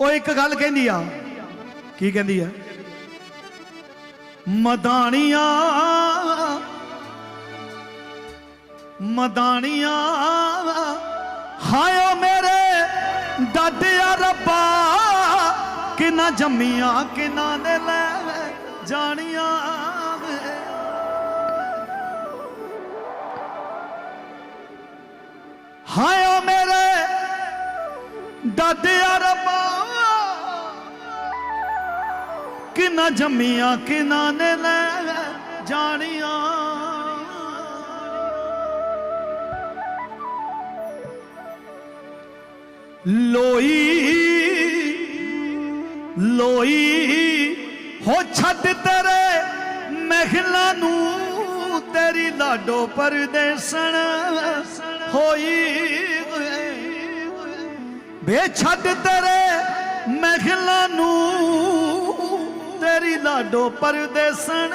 ਉਹ ਇੱਕ ਗੱਲ ਕਹਿੰਦੀ ਆ। ਕੀ ਕਹਿੰਦੀ ਆ? ਮਦਾਨੀਆਂ ਮਦਾਨੀਆਂ ਹਾਏ ਮੇਰੇ ਡਾਡਿਆ ਰੱਬਾ, ਕਿਨਾ ਜੰਮੀਆਂ, ਕਿਨਾ ਨੇ ਲੈ ਜਾਣੀਆਂ। ਡਾਡਿਆ ਰੱਬਾ ਕਿਨਾ ਜੰਮੀਆਂ, ਕਿਨਾ ਨੇ ਲੈ ਜਾਣੀਆਂ। ਲੋਈ ਲੋਈ ਹੋ ਛੱਡ ਤੇਰੇ ਮਹਿਲਾ ਨੂੰ, ਤੇਰੀ ਲਾਡੋ ਪਰਦੇਸਣ ਹੋਈ। ਬੇ ਛੱਡ ਤੇਰੇ ਮਹਿਲਾਂ ਨੂੰ, ਤੇਰੀ ਲਾਡੋ ਪਰਦੇਸਣ।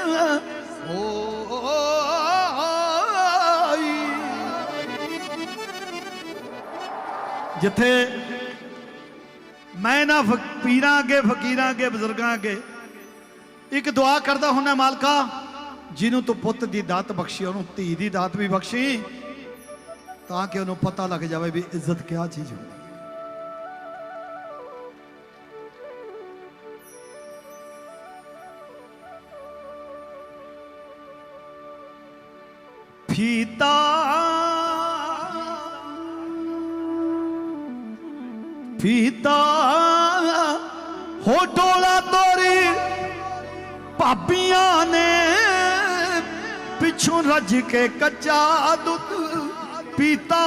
ਹੋਈ ਜਿੱਥੇ ਮੈਂ ਨਾ ਫਕ- ਪੀਰਾਂ ਅੱਗੇ, ਫਕੀਰਾਂ ਅੱਗੇ, ਬਜ਼ੁਰਗਾਂ ਅੱਗੇ ਇੱਕ ਦੁਆ ਕਰਦਾ ਹੁੰਦਾ ਮਾਲਕਾ, ਜਿਹਨੂੰ ਤੂੰ ਪੁੱਤ ਦੀ ਦਾਤ ਬਖਸ਼ੀ, ਉਹਨੂੰ ਧੀ ਦੀ ਦਾਤ ਵੀ ਬਖਸ਼ੀ, ਤਾਂ ਕਿ ਉਹਨੂੰ ਪਤਾ ਲੱਗ ਜਾਵੇ ਵੀ ਇੱਜ਼ਤ ਕਿਆ ਚੀਜ਼ ਹੁੰਦੀ। ਫੀਤਾ ਫੀਤਾ ਹੋ ਡੋਲਾ ਤੋਰੀ ਭਾਬੀਆਂ ਨੇ ਪਿੱਛੋਂ ਰੱਜ ਕੇ ਕੱਚਾ ਦੁੱਧ ਪੀਤਾ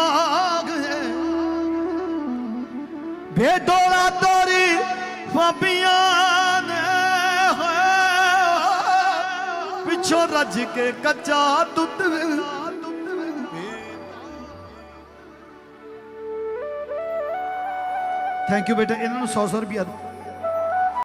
ਬੇ ਡੋਲਾ ਤੋਰੀ ਭਾਬੀਆਂ ਪਿੱਛੋਂ ਰੱਜ ਕੇ ਕੱਚਾ ਦੁੱਧ। ਥੈਂਕ ਯੂ ਬੇਟਾ ਇਹਨਾਂ ਨੂੰ 100 100 ਰੁਪਿਆ ਦਿਓ।